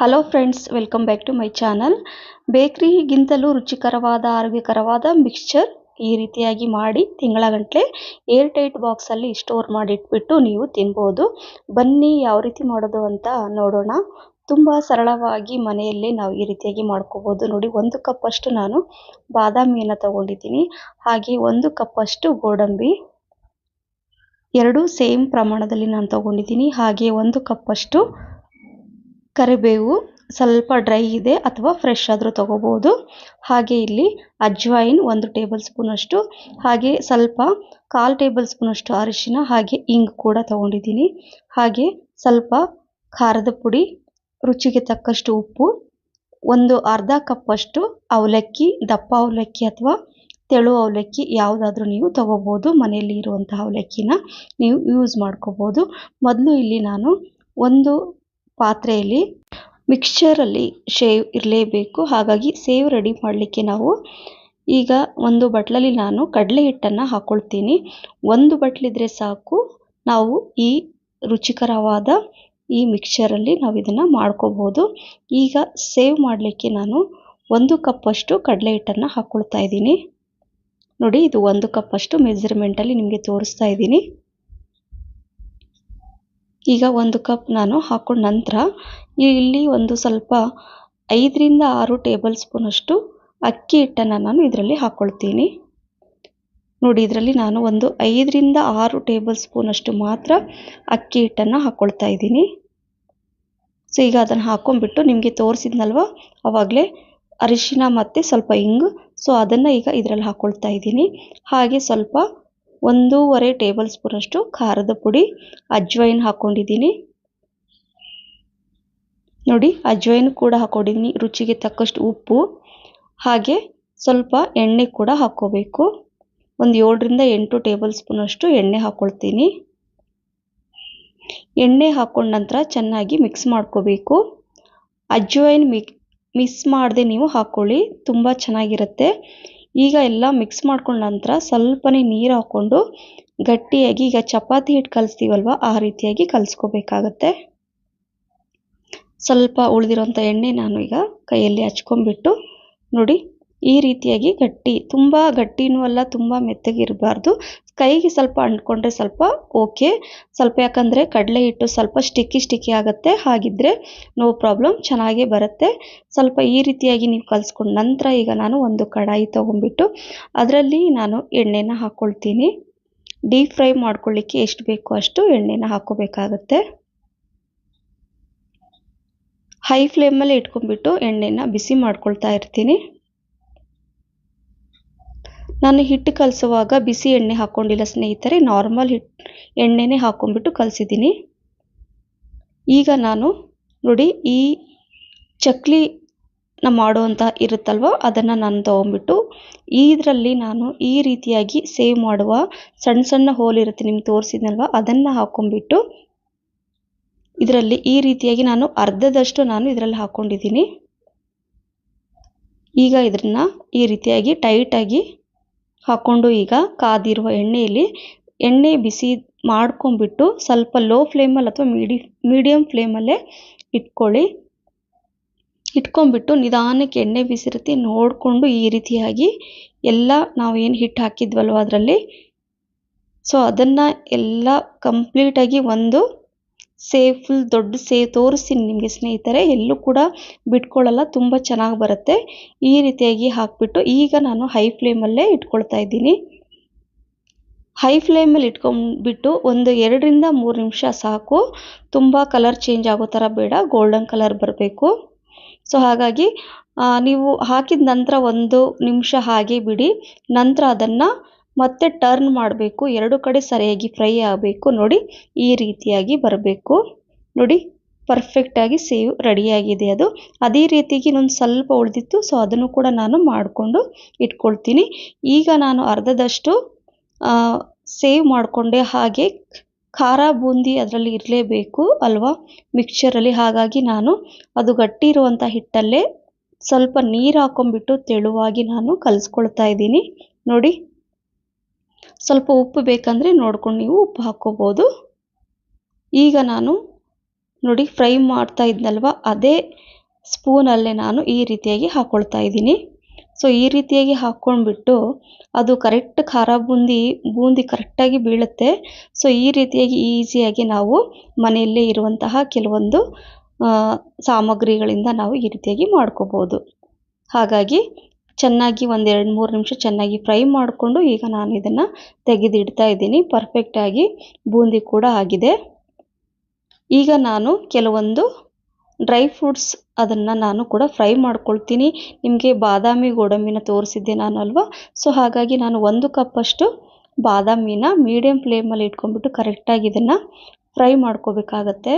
Hello friends welcome back to my channel ಬೇಕ್ರಿಗಿಂತಲೂ ರುಚಿಕರವಾದ, ಆರೋಗ್ಯಕರವಾದ mixture ಈ ರೀತಿಯಾಗಿ ಮಾಡಿ ತಿಂಗಳಗಟ್ಟಲೆ ಏರ್ ಟೈಟ್ ಬಾಕ್ಸಲ್ಲಿ ಸ್ಟೋರ್ ಮಾಡಿಟ್ಬಿಟ್ಟು ನೀವು ತಿನ್ಬೋದು. ಬನ್ನಿ ಯಾವ ರೀತಿ ಮಾಡೋದು ಅಂತ ನೋಡೋಣ. ತುಂಬ ಸರಳವಾಗಿ ಮನೆಯಲ್ಲೇ ನಾವು ಈ ರೀತಿಯಾಗಿ ಮಾಡ್ಕೋಬೋದು. ನೋಡಿ, ಒಂದು ಕಪ್ಪಷ್ಟು ನಾನು ಬಾದಾಮಿಯನ್ನು ತಗೊಂಡಿದ್ದೀನಿ. ಹಾಗೆ ಒಂದು ಕಪ್ಪಷ್ಟು ಗೋಡಂಬಿ. ಎರಡು ಸೇಮ್ ಪ್ರಮಾಣದಲ್ಲಿ ನಾನು ತಗೊಂಡಿದ್ದೀನಿ. ಹಾಗೆ ಒಂದು ಕಪ್ಪಷ್ಟು ಕರಿಬೇವು ಸ್ವಲ್ಪ ಡ್ರೈ ಇದೆ ಅಥವಾ ಫ್ರೆಶ್ ಆದರೂ ತಗೋಬೋದು. ಹಾಗೆ ಇಲ್ಲಿ ಅಜ್ವಾಯಿನ್ ಒಂದು ಟೇಬಲ್ ಸ್ಪೂನಷ್ಟು ಹಾಗೆ ಸ್ವಲ್ಪ ಕಾಲು ಟೇಬಲ್ ಸ್ಪೂನಷ್ಟು ಅರಿಶಿನ, ಹಾಗೆ ಇಂಗು ಕೂಡ ತಗೊಂಡಿದ್ದೀನಿ. ಹಾಗೆ ಸ್ವಲ್ಪ ಖಾರದ ಪುಡಿ, ರುಚಿಗೆ ತಕ್ಕಷ್ಟು ಉಪ್ಪು, ಒಂದು ಅರ್ಧ ಕಪ್ಪಷ್ಟು ಅವಲಕ್ಕಿ, ದಪ್ಪ ಅವಲಕ್ಕಿ ಅಥವಾ ತೆಳು ಅವಲಕ್ಕಿ ಯಾವುದಾದ್ರೂ ನೀವು ತಗೋಬೋದು. ಮನೆಯಲ್ಲಿ ಇರುವಂತಹ ಅವಲಕ್ಕಿನ ನೀವು ಯೂಸ್ ಮಾಡ್ಕೋಬೋದು. ಮೊದಲು ಇಲ್ಲಿ ನಾನು ಒಂದು ಪಾತ್ರೆಯಲ್ಲಿ ಮಿಕ್ಸ್ಚರಲ್ಲಿ ಶೇವ್ ಇರಲೇಬೇಕು. ಹಾಗಾಗಿ ಸೇವ್ ರೆಡಿ ಮಾಡಲಿಕ್ಕೆ ನಾವು ಈಗ ಒಂದು ಬಟ್ಲಲ್ಲಿ ನಾನು ಕಡಲೆ ಹಿಟ್ಟನ್ನು ಹಾಕ್ಕೊಳ್ತೀನಿ ಒಂದು ಬಟ್ಲಿದ್ರೆ ಸಾಕು. ನಾವು ಈ ರುಚಿಕರವಾದ ಈ ಮಿಕ್ಸ್ಚರಲ್ಲಿ ನಾವು ಇದನ್ನು ಮಾಡ್ಕೋಬೋದು. ಈಗ ಸೇವ್ ಮಾಡಲಿಕ್ಕೆ ನಾನು ಒಂದು ಕಪ್ಪಷ್ಟು ಕಡಲೆ ಹಿಟ್ಟನ್ನು ಹಾಕ್ಕೊಳ್ತಾ ಇದ್ದೀನಿ. ನೋಡಿ ಇದು ಒಂದು ಕಪ್ಪಷ್ಟು ಮೆಜರ್ಮೆಂಟಲ್ಲಿ ನಿಮಗೆ ತೋರಿಸ್ತಾ ಇದ್ದೀನಿ. ಈಗ ಒಂದು ಕಪ್ ನಾನು ಹಾಕೊಂಡ ನಂತರ ಇಲ್ಲಿ ಒಂದು ಸ್ವಲ್ಪ ಐದರಿಂದ ಆರು ಟೇಬಲ್ ಸ್ಪೂನಷ್ಟು ಅಕ್ಕಿ ಹಿಟ್ಟನ್ನು ನಾನು ಇದರಲ್ಲಿ ಹಾಕ್ಕೊಳ್ತೀನಿ ನೋಡಿ, ಇದರಲ್ಲಿ ನಾನು ಒಂದು ಐದರಿಂದ ಆರು ಟೇಬಲ್ ಸ್ಪೂನಷ್ಟು ಮಾತ್ರ ಅಕ್ಕಿ ಹಿಟ್ಟನ್ನು ಹಾಕ್ಕೊಳ್ತಾ ಇದ್ದೀನಿ. ಸೊ, ಈಗ ಅದನ್ನು ಹಾಕ್ಕೊಂಡ್ಬಿಟ್ಟು ನಿಮಗೆ ತೋರಿಸಿದ್ನಲ್ವ? ಆವಾಗಲೇ ಅರಿಶಿನ ಮತ್ತು ಸ್ವಲ್ಪ ಇಂಗು. ಸೊ, ಅದನ್ನು ಈಗ ಇದರಲ್ಲಿ ಹಾಕ್ಕೊಳ್ತಾ ಇದ್ದೀನಿ. ಹಾಗೆ ಸ್ವಲ್ಪ ಒಂದೂವರೆ ಟೇಬಲ್ ಸ್ಪೂನಷ್ಟು ಖಾರದ ಪುಡಿ, ಅಜ್ವೈನ್ ಹಾಕ್ಕೊಂಡಿದ್ದೀನಿ ನೋಡಿ, ಅಜ್ವೈನ್ ಕೂಡ ಹಾಕ್ಕೊಂಡಿದ್ದೀನಿ ರುಚಿಗೆ ತಕ್ಕಷ್ಟು ಉಪ್ಪು, ಹಾಗೆ ಸ್ವಲ್ಪ ಎಣ್ಣೆ ಕೂಡ ಹಾಕ್ಕೋಬೇಕು. ಒಂದು ಏಳರಿಂದ ಎಂಟು ಟೇಬಲ್ ಸ್ಪೂನಷ್ಟು ಎಣ್ಣೆ ಹಾಕ್ಕೊಳ್ತೀನಿ ಎಣ್ಣೆ ಹಾಕ್ಕೊಂಡ ನಂತರ ಚೆನ್ನಾಗಿ ಮಿಕ್ಸ್ ಮಾಡ್ಕೋಬೇಕು. ಅಜ್ವೈನ್ ಮಿಕ್ ಮಿಸ್ ಮಾಡದೆ ನೀವು ಹಾಕ್ಕೊಳ್ಳಿ ತುಂಬ ಚೆನ್ನಾಗಿರುತ್ತೆ. ಈಗ ಎಲ್ಲ ಮಿಕ್ಸ್ ಮಾಡ್ಕೊಂಡ ನಂತರ ಸ್ವಲ್ಪನೇ ನೀರು ಹಾಕ್ಕೊಂಡು ಗಟ್ಟಿಯಾಗಿ ಈಗ ಚಪಾತಿ ಹಿಟ್ಟು ಕಲಿಸ್ತೀವಲ್ವ, ಆ ರೀತಿಯಾಗಿ ಕಲಿಸ್ಕೋಬೇಕಾಗತ್ತೆ. ಸ್ವಲ್ಪ ಉಳಿದಿರೋಂಥ ಎಣ್ಣೆ ನಾನು ಈಗ ಕೈಯಲ್ಲಿ ಹಚ್ಕೊಂಡ್ಬಿಟ್ಟು ನೋಡಿ ಈ ರೀತಿಯಾಗಿ ಗಟ್ಟಿ, ತುಂಬ ಗಟ್ಟಿನೂ ಅಲ್ಲ, ತುಂಬ ಮೆತ್ತಗಿರಬಾರ್ದು. ಕೈಗೆ ಸ್ವಲ್ಪ ಅಂಟ್ಕೊಂಡ್ರೆ ಸ್ವಲ್ಪ ಓಕೆ ಸ್ವಲ್ಪ ಯಾಕಂದರೆ ಕಡಲೆ ಹಿಟ್ಟು ಸ್ವಲ್ಪ ಸ್ಟಿಕ್ಕಿ ಸ್ಟಿಕ್ಕಿ ಆಗುತ್ತೆ. ಹಾಗಿದ್ದರೆ ನೋ ಪ್ರಾಬ್ಲಮ್ ಚೆನ್ನಾಗೇ ಬರುತ್ತೆ. ಸ್ವಲ್ಪ ಈ ರೀತಿಯಾಗಿ ನೀವು ಕಲಿಸ್ಕೊಂಡ ನಂತರ ಈಗ ನಾನು ಒಂದು ಕಡಾಯಿ ತೊಗೊಂಡ್ಬಿಟ್ಟು ಅದರಲ್ಲಿ ನಾನು ಎಣ್ಣೆನ ಹಾಕ್ಕೊಳ್ತೀನಿ ಡೀಪ್ ಫ್ರೈ ಮಾಡ್ಕೊಳ್ಳಿಕ್ಕೆ ಎಷ್ಟು ಬೇಕೋ ಅಷ್ಟು ಎಣ್ಣೆನ ಹಾಕ್ಕೋಬೇಕಾಗತ್ತೆ ಹೈ ಫ್ಲೇಮಲ್ಲಿ ಇಟ್ಕೊಂಡ್ಬಿಟ್ಟು ಎಣ್ಣೆನ ಬಿಸಿ ಮಾಡ್ಕೊಳ್ತಾ ಇರ್ತೀನಿ. ನಾನು ಹಿಟ್ಟು ಕಲಸುವಾಗ ಬಿಸಿ ಎಣ್ಣೆ ಹಾಕ್ಕೊಂಡಿಲ್ಲ ಸ್ನೇಹಿತರೆ ನಾರ್ಮಲ್ ಹಿಟ್ ಎಣ್ಣೆನೇ ಹಾಕ್ಕೊಂಡ್ಬಿಟ್ಟು ಕಲಸಿದ್ದೀನಿ. ಈಗ ನಾನು ನೋಡಿ ಈ ಚಕ್ಲಿ ನಾ ಮಾಡುವಂಥ ಇರುತ್ತಲ್ವ, ಅದನ್ನು ನಾನು ತೊಗೊಂಬಿಟ್ಟು ಇದರಲ್ಲಿ ನಾನು ಈ ರೀತಿಯಾಗಿ ಸೇವ್ ಮಾಡುವ ಸಣ್ಣ ಸಣ್ಣ ಹೋಲ್ ಇರುತ್ತೆ ನಿಮ್ಗೆ ತೋರಿಸಿದ್ನಲ್ವ, ಅದನ್ನು ಹಾಕ್ಕೊಂಡ್ಬಿಟ್ಟು ಇದರಲ್ಲಿ ಈ ರೀತಿಯಾಗಿ ನಾನು ಅರ್ಧದಷ್ಟು ನಾನು ಇದರಲ್ಲಿ ಹಾಕ್ಕೊಂಡಿದ್ದೀನಿ ಈಗ ಇದನ್ನು ಈ ರೀತಿಯಾಗಿ ಟೈಟಾಗಿ ಹಾಕ್ಕೊಂಡು ಈಗ ಕಾದಿರುವ ಎಣ್ಣೆಯಲ್ಲಿ ಎಣ್ಣೆ ಬಿಸಿ ಮಾಡ್ಕೊಂಬಿಟ್ಟು ಸ್ವಲ್ಪ ಲೋ ಫ್ಲೇಮಲ್ಲಿ ಅಥವಾ ಮೀಡಿ ಮೀಡಿಯಮ್ ಫ್ಲೇಮಲ್ಲೇ ಇಟ್ಕೊಳ್ಳಿ. ಇಟ್ಕೊಂಬಿಟ್ಟು ನಿಧಾನಕ್ಕೆ ಎಣ್ಣೆ ಬಿಸಿರುತ್ತೆ, ನೋಡಿಕೊಂಡು ಈ ರೀತಿಯಾಗಿ ಎಲ್ಲ ನಾವು ಏನು ಹಿಟ್ಟು ಹಾಕಿದ್ವಲ್ವ ಅದರಲ್ಲಿ? ಸೊ ಅದನ್ನು ಎಲ್ಲ ಕಂಪ್ಲೀಟಾಗಿ ಒಂದು ಸೇವ್ ಫುಲ್ ದೊಡ್ಡ ಸೇವ್ ತೋರಿಸ್ತೀನಿ ನಿಮಗೆ ಸ್ನೇಹಿತರೆ. ಎಲ್ಲೂ ಕೂಡ ಬಿಟ್ಕೊಳ್ಳಲ್ಲ, ತುಂಬ ಚೆನ್ನಾಗಿ ಬರುತ್ತೆ. ಈ ರೀತಿಯಾಗಿ ಹಾಕಿಬಿಟ್ಟು ಈಗ ನಾನು ಹೈ ಫ್ಲೇಮಲ್ಲೇ ಇಟ್ಕೊಳ್ತಾ ಇದ್ದೀನಿ. ಹೈ ಫ್ಲೇಮಲ್ಲಿ ಇಟ್ಕೊಂಡ್ಬಿಟ್ಟು ಒಂದು ಎರಡರಿಂದ ಮೂರು ನಿಮಿಷ ಸಾಕು. ತುಂಬ ಕಲರ್ ಚೇಂಜ್ ಆಗೋ ಥರ ಬೇಡ, ಗೋಲ್ಡನ್ ಕಲರ್ ಬರಬೇಕು. ಸೊ, ಹಾಗಾಗಿ ನೀವು ಹಾಕಿದ ನಂತರ ಒಂದು ನಿಮಿಷ ಹಾಗೆ ಬಿಡಿ. ನಂತರ ಅದನ್ನು ಮತ್ತೆ ಟರ್ನ್ ಮಾಡಬೇಕು. ಎರಡು ಕಡೆ ಸರಿಯಾಗಿ ಫ್ರೈ ಆಗಬೇಕು. ನೋಡಿ, ಈ ರೀತಿಯಾಗಿ ಬರಬೇಕು. ನೋಡಿ ಪರ್ಫೆಕ್ಟಾಗಿ ಸೇವ್ ರೆಡಿಯಾಗಿದೆ ಅದು. ಅದೇ ರೀತಿಗೆ ಇನ್ನೊಂದು ಸ್ವಲ್ಪ ಉಳಿದಿತ್ತು ಸೊ ಅದನ್ನು ಕೂಡ ನಾನು ಮಾಡಿಕೊಂಡು ಇಟ್ಕೊಳ್ತೀನಿ. ಈಗ ನಾನು ಅರ್ಧದಷ್ಟು ಸೇವ್ ಮಾಡಿಕೊಂಡೆ ಹಾಗೆ ಖಾರ ಬೂಂದಿ ಅದರಲ್ಲಿ ಇರಲೇಬೇಕು ಅಲ್ವಾ? ಮಿಕ್ಸ್ಚರಲ್ಲಿ ಹಾಗಾಗಿ ನಾನು ಅದು ಗಟ್ಟಿ ಇರುವಂಥ ಹಿಟ್ಟಲ್ಲೇ ಸ್ವಲ್ಪ ನೀರು ಹಾಕೊಂಡ್ಬಿಟ್ಟು ತೆಳುವಾಗಿ ನಾನು ಕಲಿಸ್ಕೊಳ್ತಾ ಇದ್ದೀನಿ. ನೋಡಿ ಸ್ವಲ್ಪ ಉಪ್ಪು ಬೇಕಂದರೆ ನೋಡ್ಕೊಂಡು ನೀವು ಉಪ್ಪು ಹಾಕ್ಕೋಬೋದು. ಈಗ ನಾನು ನೋಡಿ ಫ್ರೈ ಮಾಡ್ತಾ ಇದ್ನಲ್ವ, ಅದೇ ಸ್ಪೂನಲ್ಲೇ ನಾನು ಈ ರೀತಿಯಾಗಿ ಹಾಕ್ಕೊಳ್ತಾ ಇದ್ದೀನಿ. ಸೊ, ಈ ರೀತಿಯಾಗಿ ಹಾಕ್ಕೊಂಡ್ಬಿಟ್ಟು ಅದು ಕರೆಕ್ಟ್ ಖಾರ ಬೂಂದಿ ಬೂಂದಿ ಕರೆಕ್ಟಾಗಿ ಬೀಳುತ್ತೆ. ಸೊ, ಈ ರೀತಿಯಾಗಿ ಈಸಿಯಾಗಿ ನಾವು ಮನೆಯಲ್ಲೇ ಇರುವಂತಹ ಕೆಲವೊಂದು ಸಾಮಗ್ರಿಗಳಿಂದ ನಾವು ಈ ರೀತಿಯಾಗಿ ಮಾಡ್ಕೋಬೋದು. ಹಾಗಾಗಿ ಚೆನ್ನಾಗಿ ಒಂದು ಎರಡು ಮೂರು ನಿಮಿಷ ಚೆನ್ನಾಗಿ ಫ್ರೈ ಮಾಡಿಕೊಂಡು ಈಗ ನಾನು ಇದನ್ನು ತೆಗೆದಿಡ್ತಾ ಇದ್ದೀನಿ. ಪರ್ಫೆಕ್ಟಾಗಿ ಬೂಂದಿ ಕೂಡ ಆಗಿದೆ. ಈಗ ನಾನು ಕೆಲವೊಂದು ಡ್ರೈ ಫ್ರೂಟ್ಸ್ ಅದನ್ನು ನಾನು ಕೂಡ ಫ್ರೈ ಮಾಡ್ಕೊಳ್ತೀನಿ. ನಿಮಗೆ ಬಾದಾಮಿ ಗೋಡಂಬಿನ ತೋರಿಸಿದ್ದೆ ನಾನು ಅಲ್ವಾ? ಸೊ ಹಾಗಾಗಿ ನಾನು ಒಂದು ಕಪ್ಪಷ್ಟು ಬಾದಾಮಿನ ಮೀಡಿಯಮ್ ಫ್ಲೇಮಲ್ಲಿ ಇಟ್ಕೊಂಡ್ಬಿಟ್ಟು ಕರೆಕ್ಟಾಗಿ ಇದನ್ನು ಫ್ರೈ ಮಾಡ್ಕೋಬೇಕಾಗತ್ತೆ.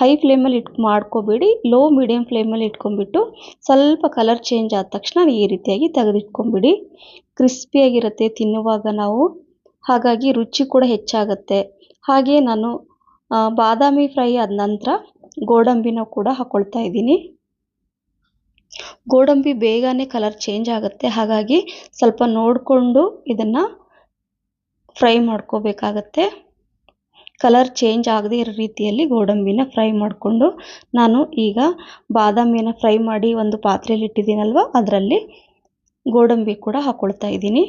ಹೈ ಫ್ಲೇಮಲ್ಲಿ ಇಟ್ ಮಾಡ್ಕೋಬೇಡಿ, ಲೋ ಮೀಡಿಯಮ್ ಫ್ಲೇಮಲ್ಲಿ ಇಟ್ಕೊಂಡ್ಬಿಟ್ಟು ಸ್ವಲ್ಪ ಕಲರ್ ಚೇಂಜ್ ಆದ ತಕ್ಷಣ ಈ ರೀತಿಯಾಗಿ ತೆಗೆದಿಟ್ಕೊಂಬಿಡಿ ಕ್ರಿಸ್ಪಿಯಾಗಿರುತ್ತೆ ತಿನ್ನುವಾಗ ನಾವು. ಹಾಗಾಗಿ ರುಚಿ ಕೂಡ ಹೆಚ್ಚಾಗುತ್ತೆ. ಹಾಗೆ ನಾನು ಬಾದಾಮಿ ಫ್ರೈ ಆದ ನಂತರ ಗೋಡಂಬಿನ ಕೂಡ ಹಾಕ್ಕೊಳ್ತಾ ಇದ್ದೀನಿ. ಗೋಡಂಬಿ ಬೇಗನೆ ಕಲರ್ ಚೇಂಜ್ ಆಗುತ್ತೆ. ಹಾಗಾಗಿ ಸ್ವಲ್ಪ ನೋಡಿಕೊಂಡು ಇದನ್ನು ಫ್ರೈ ಮಾಡ್ಕೋಬೇಕಾಗತ್ತೆ. ಕಲರ್ ಚೇಂಜ್ ಆಗದೇ ಇರೋ ರೀತಿಯಲ್ಲಿ ಗೋಡಂಬಿನ ಫ್ರೈ ಮಾಡಿಕೊಂಡು ನಾನು ಈಗ ಬಾದಾಮಿಯನ್ನು ಫ್ರೈ ಮಾಡಿ ಒಂದು ಪಾತ್ರೆಯಲ್ಲಿ ಇಟ್ಟಿದ್ದೀನಲ್ವ, ಅದರಲ್ಲಿ ಗೋಡಂಬಿ ಕೂಡ ಹಾಕ್ಕೊಳ್ತಾ ಇದ್ದೀನಿ.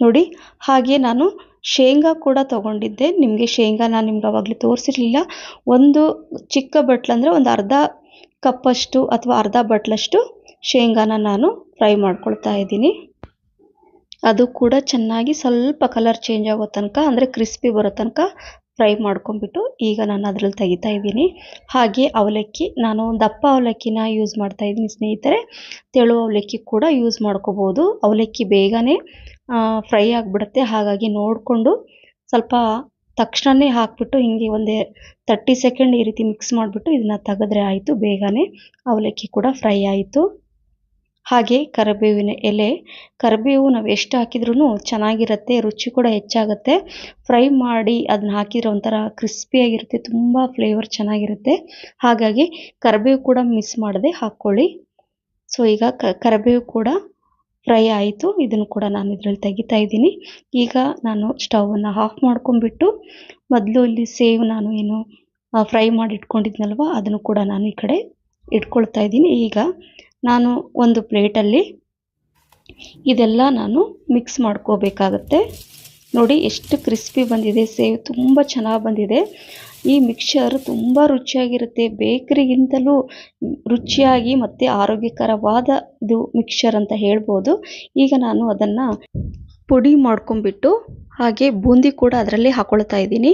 ನೋಡಿ, ಹಾಗೆ ನಾನು ಶೇಂಗಾ ಕೂಡ ತಗೊಂಡಿದ್ದೆ. ನಿಮಗೆ ಶೇಂಗಾ ನಾನು ನಿಮ್ಗೆ ಅವಾಗಲೇ ತೋರಿಸಿರ್ಲಿಲ್ಲ. ಒಂದು ಚಿಕ್ಕ ಬಟ್ಲು ಅಂದರೆ ಒಂದು ಅರ್ಧ ಕಪ್ಪಷ್ಟು ಅಥವಾ ಅರ್ಧ ಬಟ್ಲಷ್ಟು ಶೇಂಗಾನ ನಾನು ಫ್ರೈ ಮಾಡ್ಕೊಳ್ತಾ ಇದ್ದೀನಿ. ಅದು ಕೂಡ ಚೆನ್ನಾಗಿ ಸ್ವಲ್ಪ ಕಲರ್ ಚೇಂಜ್ ಆಗೋ ತನಕ, ಅಂದರೆ ಕ್ರಿಸ್ಪಿ ಬರೋ ತನಕ ಫ್ರೈ ಮಾಡ್ಕೊಂಬಿಟ್ಟು ಈಗ ನಾನು ಅದರಲ್ಲಿ ತೆಗಿತಾ ಇದ್ದೀನಿ. ಹಾಗೆ ಅವಲಕ್ಕಿ, ನಾನು ದಪ್ಪ ಅವಲಕ್ಕಿನ ಯೂಸ್ ಮಾಡ್ತಾ ಇದ್ದೀನಿ ಸ್ನೇಹಿತರೆ. ತೆಳು ಅವಲಕ್ಕಿ ಕೂಡ ಯೂಸ್ ಮಾಡ್ಕೋಬೋದು. ಅವಲಕ್ಕಿ ಬೇಗನೆ ಫ್ರೈ ಆಗಿಬಿಡುತ್ತೆ. ಹಾಗಾಗಿ ನೋಡಿಕೊಂಡು ಸ್ವಲ್ಪ ತಕ್ಷಣವೇ ಹಾಕ್ಬಿಟ್ಟು ಹಿಂಗೆ ಒಂದೇ ತರ್ಟಿ ಸೆಕೆಂಡ್ ಈ ರೀತಿ ಮಿಕ್ಸ್ ಮಾಡಿಬಿಟ್ಟು ಇದನ್ನು ತೆಗೆದ್ರೆ ಆಯಿತು. ಬೇಗನೆ ಅವಲಕ್ಕಿ ಕೂಡ ಫ್ರೈ ಆಯಿತು. ಹಾಗೆ ಕರಿಬೇವಿನ ಎಲೆ, ಕರಿಬೇವು ನಾವು ಎಷ್ಟು ಹಾಕಿದ್ರೂ ಚೆನ್ನಾಗಿರುತ್ತೆ, ರುಚಿ ಕೂಡ ಹೆಚ್ಚಾಗುತ್ತೆ. ಫ್ರೈ ಮಾಡಿ ಅದನ್ನ ಹಾಕಿದ್ರೆ ಒಂಥರ ಕ್ರಿಸ್ಪಿಯಾಗಿರುತ್ತೆ ತುಂಬ ಫ್ಲೇವರ್ ಚೆನ್ನಾಗಿರುತ್ತೆ. ಹಾಗಾಗಿ ಕರಿಬೇವು ಕೂಡ ಮಿಸ್ ಮಾಡದೆ ಹಾಕ್ಕೊಳ್ಳಿ. ಸೊ, ಈಗ ಕರಿಬೇವು ಕೂಡ ಫ್ರೈ ಆಯಿತು. ಇದನ್ನು ಕೂಡ ನಾನು ಇದರಲ್ಲಿ ತೆಗಿತಾ ಇದ್ದೀನಿ. ಈಗ ನಾನು ಸ್ಟವನ್ನು ಆಫ್ ಮಾಡ್ಕೊಂಡ್ಬಿಟ್ಟು ಮೊದಲು ಇಲ್ಲಿ ಸೇವ್ ನಾನು ಏನು ಫ್ರೈ ಮಾಡಿ ಇಟ್ಕೊಂಡಿದ್ನಲ್ವ ಅದನ್ನು ಕೂಡ ನಾನು ಈ ಕಡೆ ಇಟ್ಕೊಳ್ತಾ ಇದ್ದೀನಿ. ಈಗ ನಾನು ಒಂದು ಪ್ಲೇಟಲ್ಲಿ ಇದೆಲ್ಲ ನಾನು ಮಿಕ್ಸ್ ಮಾಡ್ಕೋಬೇಕಾಗತ್ತೆ. ನೋಡಿ ಎಷ್ಟು ಕ್ರಿಸ್ಪಿ ಬಂದಿದೆ, ಸೇವ್ ತುಂಬ ಚೆನ್ನಾಗಿ ಬಂದಿದೆ. ಈ ಮಿಕ್ಸರ್ ತುಂಬ ರುಚಿಯಾಗಿರುತ್ತೆ. ಬೇಕ್ರಿಗಿಂತಲೂ ರುಚಿಯಾಗಿ ಮತ್ತು ಆರೋಗ್ಯಕರವಾದ ಇದು ಮಿಕ್ಸರ್ ಅಂತ ಹೇಳ್ಬೋದು. ಈಗ ನಾನು ಅದನ್ನು ಪುಡಿ ಮಾಡ್ಕೊಂಬಿಟ್ಟು ಹಾಗೆ ಬೂಂದಿ ಕೂಡ ಅದರಲ್ಲಿ ಹಾಕೊಳ್ತಾ ಇದ್ದೀನಿ.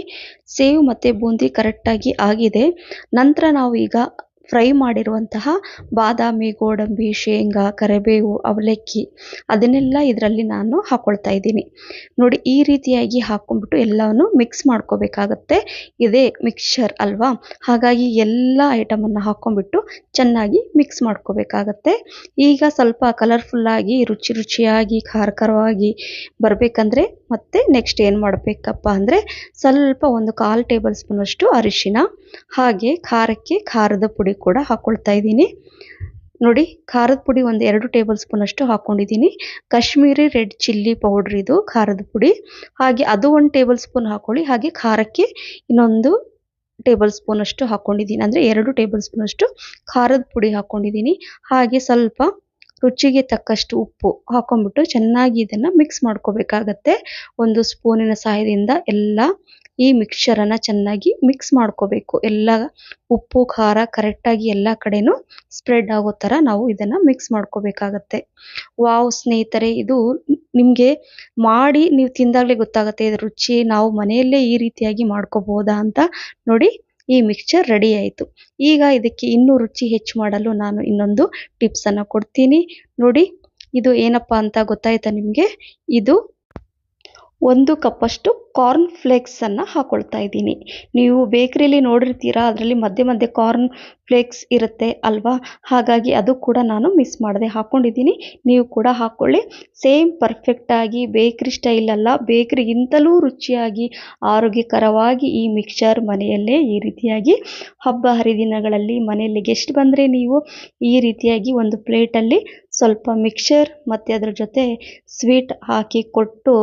ಸೇವ್ ಮತ್ತು ಬೂಂದಿ ಕರೆಕ್ಟಾಗಿ ಆಗಿದೆ. ನಂತರ ನಾವು ಈಗ ಫ್ರೈ ಮಾಡಿರುವಂತಹ ಬಾದಾಮಿ, ಗೋಡಂಬಿ, ಶೇಂಗಾ, ಕರಿಬೇವು, ಅವಲಕ್ಕಿ ಅದನ್ನೆಲ್ಲ ಇದರಲ್ಲಿ ನಾನು ಹಾಕ್ಕೊಳ್ತಾ ಇದ್ದೀನಿ. ನೋಡಿ, ಈ ರೀತಿಯಾಗಿ ಹಾಕ್ಕೊಂಡ್ಬಿಟ್ಟು ಎಲ್ಲವನ್ನು ಮಿಕ್ಸ್ ಮಾಡ್ಕೋಬೇಕಾಗತ್ತೆ. ಇದೇ ಮಿಕ್ಸ್ಚರ್ ಅಲ್ವಾ? ಹಾಗಾಗಿ ಎಲ್ಲ ಐಟಮನ್ನು ಹಾಕ್ಕೊಂಡ್ಬಿಟ್ಟು ಚೆನ್ನಾಗಿ ಮಿಕ್ಸ್ ಮಾಡ್ಕೋಬೇಕಾಗತ್ತೆ. ಈಗ ಸ್ವಲ್ಪ ಕಲರ್ಫುಲ್ಲಾಗಿ ರುಚಿ ರುಚಿಯಾಗಿ ಖಾರ ಖಾರವಾಗಿ ಬರಬೇಕಂದ್ರೆ ಮತ್ತೆ ನೆಕ್ಸ್ಟ್ ಏನು ಮಾಡಬೇಕಪ್ಪ ಅಂದರೆ ಸ್ವಲ್ಪ ಒಂದು ಕಾಲು ಟೇಬಲ್ ಸ್ಪೂನಷ್ಟು ಅರಿಶಿನ, ಹಾಗೆ ಖಾರಕ್ಕೆ ಖಾರದ ಪುಡಿ ಕೂಡ ಹಾಕ್ಕೊಳ್ತಾ ಇದ್ದೀನಿ. ನೋಡಿ, ಖಾರದ ಪುಡಿ ಒಂದು ಎರಡು ಟೇಬಲ್ ಸ್ಪೂನ್ ಅಷ್ಟು ಹಾಕೊಂಡಿದ್ದೀನಿ. ಕಾಶ್ಮೀರಿ ರೆಡ್ ಚಿಲ್ಲಿ ಪೌಡ್ರ್ ಇದು ಖಾರದ ಪುಡಿ. ಹಾಗೆ ಅದು ಒಂದು ಟೇಬಲ್ ಸ್ಪೂನ್ ಹಾಕೊಳ್ಳಿ. ಹಾಗೆ ಖಾರಕ್ಕೆ ಇನ್ನೊಂದು ಟೇಬಲ್ ಸ್ಪೂನ್ ಅಷ್ಟು ಹಾಕೊಂಡಿದ್ದೀನಿ. ಅಂದರೆ ಎರಡು ಟೇಬಲ್ ಸ್ಪೂನ್ ಅಷ್ಟು ಖಾರದ ಪುಡಿ ಹಾಕೊಂಡಿದ್ದೀನಿ. ಹಾಗೆ ಸ್ವಲ್ಪ ರುಚಿಗೆ ತಕ್ಕಷ್ಟು ಉಪ್ಪು ಹಾಕೊಂಡ್ಬಿಟ್ಟು ಚೆನ್ನಾಗಿ ಇದನ್ನು ಮಿಕ್ಸ್ ಮಾಡ್ಕೋಬೇಕಾಗತ್ತೆ. ಒಂದು ಸ್ಪೂನಿನ ಸಹಾಯದಿಂದ ಎಲ್ಲ ಈ ಮಿಕ್ಸ್ಚರನ್ನು ಚೆನ್ನಾಗಿ ಮಿಕ್ಸ್ ಮಾಡ್ಕೋಬೇಕು. ಎಲ್ಲ ಉಪ್ಪು, ಖಾರ ಕರೆಕ್ಟಾಗಿ ಎಲ್ಲ ಕಡೆನೂ ಸ್ಪ್ರೆಡ್ ಆಗೋ ಥರ ನಾವು ಇದನ್ನು ಮಿಕ್ಸ್ ಮಾಡ್ಕೋಬೇಕಾಗತ್ತೆ. ವಾವ್ ಸ್ನೇಹಿತರೆ, ಇದು ನಿಮಗೆ ಮಾಡಿ ನೀವು ತಿಂದಾಗಲೇ ಗೊತ್ತಾಗುತ್ತೆ, ಇದು ರುಚಿ ನಾವು ಮನೆಯಲ್ಲೇ ಈ ರೀತಿಯಾಗಿ ಮಾಡ್ಕೋಬೋದಾ ಅಂತ ನೋಡಿ ಈ ಮಿಕ್ಸ್ಚರ್ ರೆಡಿ ಆಯಿತು. ಈಗ ಇದಕ್ಕೆ ಇನ್ನೂ ರುಚಿ ಹೆಚ್ಚು ಮಾಡಲು ನಾನು ಇನ್ನೊಂದು ಟಿಪ್ಸನ್ನು ಕೊಡ್ತೀನಿ. ನೋಡಿ, ಇದು ಏನಪ್ಪ ಅಂತ ಗೊತ್ತಾಯಿತಾ ನಿಮಗೆ? ಇದು ಒಂದು ಕಪ್ಪಷ್ಟು ಕಾರ್ನ್ ಫ್ಲೇಕ್ಸನ್ನು ಹಾಕ್ಕೊಳ್ತಾ ಇದ್ದೀನಿ. ನೀವು ಬೇಕ್ರಿಲಿ ನೋಡಿರ್ತೀರಾ, ಅದರಲ್ಲಿ ಮಧ್ಯೆ ಮಧ್ಯೆ ಕಾರ್ನ್ ಫ್ಲೇಕ್ಸ್ ಇರುತ್ತೆ ಅಲ್ವಾ? ಹಾಗಾಗಿ ಅದು ಕೂಡ ನಾನು ಮಿಸ್ ಮಾಡದೆ ಹಾಕ್ಕೊಂಡಿದ್ದೀನಿ ನೀವು ಕೂಡ ಹಾಕ್ಕೊಳ್ಳಿ ಸೇಮ್ ಪರ್ಫೆಕ್ಟಾಗಿ ಬೇಕ್ರಿ ಸ್ಟೈಲ್ ಅಲ್ಲ ಬೇಕ್ರಿಗಿಂತಲೂ ರುಚಿಯಾಗಿ, ಆರೋಗ್ಯಕರವಾಗಿ ಈ ಮಿಕ್ಸರ್ ಮನೆಯಲ್ಲೇ ಈ ರೀತಿಯಾಗಿ ಹಬ್ಬ ಹರಿದಿನಗಳಲ್ಲಿ ಮನೆಯಲ್ಲಿ ಗೆಸ್ಟ್ ಬಂದರೆ ನೀವು ಈ ರೀತಿಯಾಗಿ ಒಂದು ಪ್ಲೇಟಲ್ಲಿ ಸ್ವಲ್ಪ ಮಿಕ್ಸರ್ ಮತ್ತು ಅದರ ಜೊತೆ ಸ್ವೀಟ್ ಹಾಕಿ ಕೊಟ್ಟು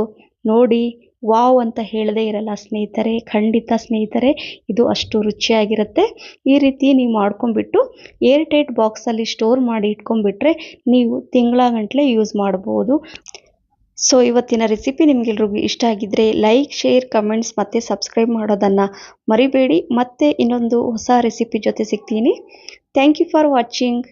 ನೋಡಿ, ವಾವ್ ಅಂತ ಹೇಳದೇ ಇರಲ್ಲ ಸ್ನೇಹಿತರೆ, ಖಂಡಿತ ಸ್ನೇಹಿತರೆ, ಇದು ಅಷ್ಟು ರುಚಿಯಾಗಿರುತ್ತೆ. ಈ ರೀತಿ ನೀವು ಮಾಡ್ಕೊಂಡ್ಬಿಟ್ಟು ಏರ್ ಟೈಟ್ ಬಾಕ್ಸಲ್ಲಿ ಸ್ಟೋರ್ ಮಾಡಿ ಇಟ್ಕೊಂಡ್ಬಿಟ್ರೆ ನೀವು ತಿಂಗಳ ಗಂಟಲೆ ಯೂಸ್ ಮಾಡ್ಬೋದು. ಸೊ, ಇವತ್ತಿನ ರೆಸಿಪಿ ನಿಮಗೆಲ್ರಿಗೂ ಇಷ್ಟ ಆಗಿದ್ರೆ ಲೈಕ್, ಶೇರ್, ಕಮೆಂಟ್ಸ್ ಮತ್ತು ಸಬ್ಸ್ಕ್ರೈಬ್ ಮಾಡೋದನ್ನು ಮರಿಬೇಡಿ. ಮತ್ತೆ ಇನ್ನೊಂದು ಹೊಸ ರೆಸಿಪಿ ಜೊತೆ ಸಿಗ್ತೀನಿ. Thank you for watching.